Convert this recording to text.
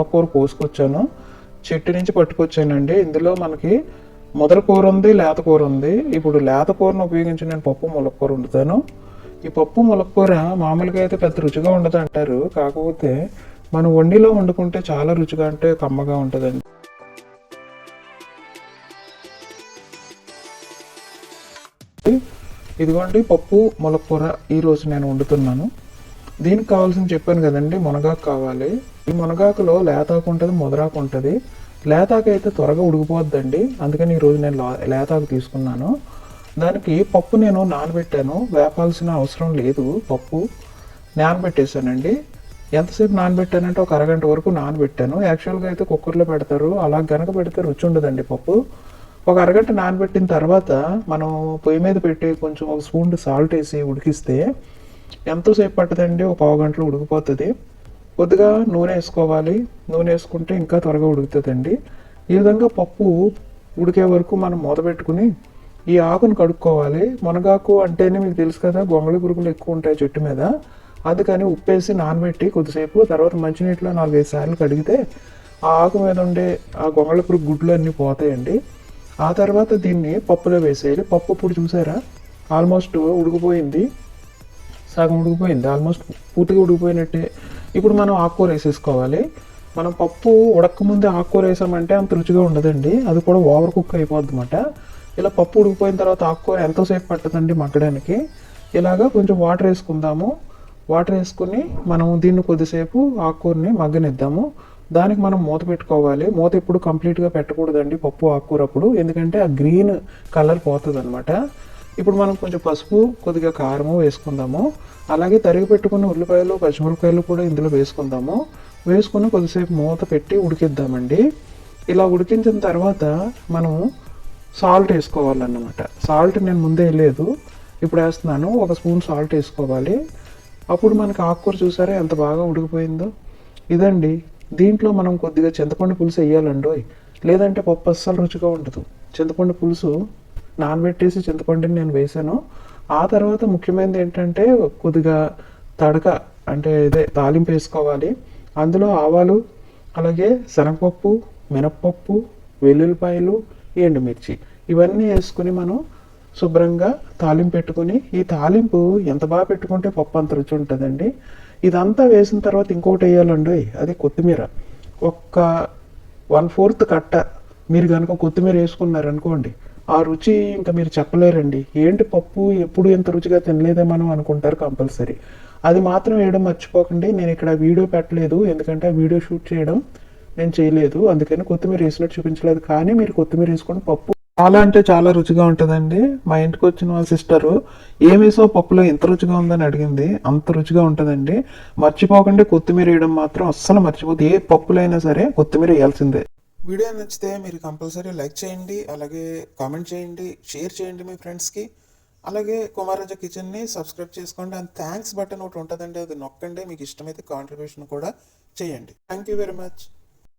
ములక్కూర కోసుకొచ్చాను. చెట్టు నుంచి పట్టుకొచ్చానండి. ఇందులో మనకి మొదల కూర ఉంది లేత కూర ఉంది. ఇప్పుడు లేత కూరను ఉపయోగించి నేను పప్పు ములక్కూర వండుతాను. ఈ పప్పు ములక్కూర మామూలుగా అయితే పెద్ద రుచిగా ఉండదు అంటారు. కాకపోతే మనం వండిలో వండుకుంటే చాలా రుచిగా అంటే కమ్మగా ఉంటుందండి. ఇదిగోండి పప్పు ములక్కూర ఈరోజు నేను వండుతున్నాను. దీనికి కావాల్సింది చెప్పాను కదండి మునగాకు కావాలి. ఈ మునగాకులో లేతాకు ఉంటుంది ముదరాకు ఉంటుంది. లేతాకు అయితే త్వరగా ఉడికిపోద్దండి. అందుకని ఈరోజు నేను లా- లేతాకు తీసుకున్నాను. దానికి పప్పు నేను నానబెట్టాను. వేపాల్సిన అవసరం లేదు పప్పు. నానబెట్టేశానండి. ఎంతసేపు నానబెట్టానంటే ఒక అరగంట వరకు నానబెట్టాను. యాక్చువల్గా అయితే కుక్కర్లో పెడతారు. అలా గనక పెడితే రుచి ఉండదండి పప్పు. ఒక అరగంట నానబెట్టిన తర్వాత మనం పొయ్యి మీద పెట్టి కొంచెం ఒక స్పూన్ సాల్ట్ వేసి ఉడికిస్తే ఎంతోసేపు పట్టదండి? ఒక పావు గంటలో ఉడికిపోతుంది. కొద్దిగా నూనె వేసుకోవాలి. నూనె వేసుకుంటే ఇంకా త్వరగా ఉడుకుతుందండి. ఈ విధంగా పప్పు ఉడికే వరకు మనం మూత పెట్టుకుని ఈ ఆకును కడుక్కోవాలి. మునగాకు అంటేనే మీకు తెలుసు కదా గొంగళి పురుగులు ఎక్కువ ఉంటాయి చెట్టు మీద. అందుకని ఉప్పేసి నానబెట్టి కొద్దిసేపు తర్వాత మంచినీటిలో నాలుగైదు సార్లు కడిగితే ఆ ఆకు మీద ఉండే ఆ గొంగళి పురుగు గుడ్లు అన్నీ పోతాయండి. ఆ తర్వాత దీన్ని పప్పులో వేసేయాలి. పప్పు ఇప్పుడు చూసారా? ఆల్మోస్ట్ ఉడికిపోయింది. సగం ఉడికిపోయింది. ఆల్మోస్ట్ పూర్తిగా ఉడికిపోయినట్టే ఇప్పుడు మనం ఆకుకూర వేసేసుకోవాలి. మనం పప్పు ఉడకముందే ఆకుకూర వేసామంటే అంత రుచిగా ఉండదండి. అది కూడా ఓవర్ కుక్ అయిపోద్ది అనమాట ఇలా పప్పు ఉడికిపోయిన తర్వాత ఆకుకూర ఎంతోసేపు పట్టదండి మగ్గడానికి? ఇలాగా కొంచెం వాటర్ వేసుకుందాము. వాటర్ వేసుకుని మనం దీన్ని కొద్దిసేపు ఆకుకూరని మగ్గనిద్దాము. దానికి మనం మూత పెట్టుకోవాలి. మూత ఎప్పుడు కంప్లీట్గా పెట్టకూడదండి పప్పు ఆకుకూర అప్పుడు. ఎందుకంటే ఆ గ్రీన్ కలర్ పోతుంది ఇప్పుడు మనం కొంచెం పసుపు కొద్దిగా కారము వేసుకుందాము. అలాగే తరిగి పెట్టుకున్న ఉల్లిపాయలు పచ్చిమిరపకాయలు కూడా ఇందులో వేసుకుందాము. వేసుకుని కొద్దిసేపు మూత పెట్టి ఉడికిద్దామండి. ఇలా ఉడికించిన తర్వాత మనం సాల్ట్ వేసుకోవాలన్నమాట. సాల్ట్ నేను ముందే లేదు ఇప్పుడు వేస్తున్నాను. ఒక స్పూన్ సాల్ట్ వేసుకోవాలి. అప్పుడు మనకి ఆకుకూర చూసారా ఎంత బాగా ఉడికిపోయిందో? ఇదండి. దీంట్లో మనం కొద్దిగా చింతపండు పులుసు వేయాలండి లేదంటే పప్పు అస్సలు రుచిగా ఉండదు. చింతపండు పులుసు నానబెట్టేసి చింతపండుని నేను వేసాను. ఆ తర్వాత ముఖ్యమైనది ఏంటంటే కొద్దిగా తడక అంటే ఇదే తాలింపు వేసుకోవాలి. అందులో ఆవాలు అలాగే శనగపప్పు మినప్పప్పు వెల్లుల్లిపాయలు ఎండుమిర్చి ఇవన్నీ వేసుకుని మనం శుభ్రంగా తాలింపు పెట్టుకుని ఈ తాలింపు ఎంత బాగా పెట్టుకుంటే పప్పు అంత రుచి ఉంటుందండి. ఇదంతా వేసిన తర్వాత ఇంకోటి వేయాలండి. అది కొత్తిమీర. ఒక్క వన్ ఫోర్త్ కట్ట మీరు కనుక కొత్తిమీర వేసుకున్నారనుకోండి ఆ రుచి ఇంకా మీరు చెప్పలేరండి. ఏంటి పప్పు? ఎప్పుడు ఎంత రుచిగా తినలేదే మనం అనుకుంటారు కంపల్సరీ. అది మాత్రం వేయడం మర్చిపోకండి. నేను ఇక్కడ వీడియో పెట్టలేదు. ఎందుకంటే ఆ వీడియో షూట్ చేయడం నేను చేయలేదు. అందుకని కొత్తిమీర వేసినట్టు చూపించలేదు. కానీ మీరు కొత్తిమీర వేసుకొని పప్పు చాలా అంటే చాలా రుచిగా ఉంటుందండి. మా ఇంటికి వచ్చిన వాళ్ళ సిస్టరు ఏమేసో పప్పులో? ఎంత రుచిగా ఉందని అడిగింది. అంత రుచిగా ఉంటుందండి. మర్చిపోకండి. కొత్తిమీర వేయడం మాత్రం అస్సలు మర్చిపోదు ఏ పప్పులైనా సరే కొత్తిమీర వేయాల్సిందే. వీడియో నచ్చితే మీరు కంపల్సరీ లైక్ చేయండి అలాగే కామెంట్ చేయండి షేర్ చేయండి మీ ఫ్రెండ్స్కి. అలాగే కుమారజ కిచెన్ని సబ్స్క్రైబ్ చేసుకోండి అండ్ థ్యాంక్స్ బటన్ ఒకటి ఉంటుందండి అది నొక్కండి మీకు ఇష్టమైతే కాంట్రిబ్యూషన్ కూడా చేయండి. Thank you very much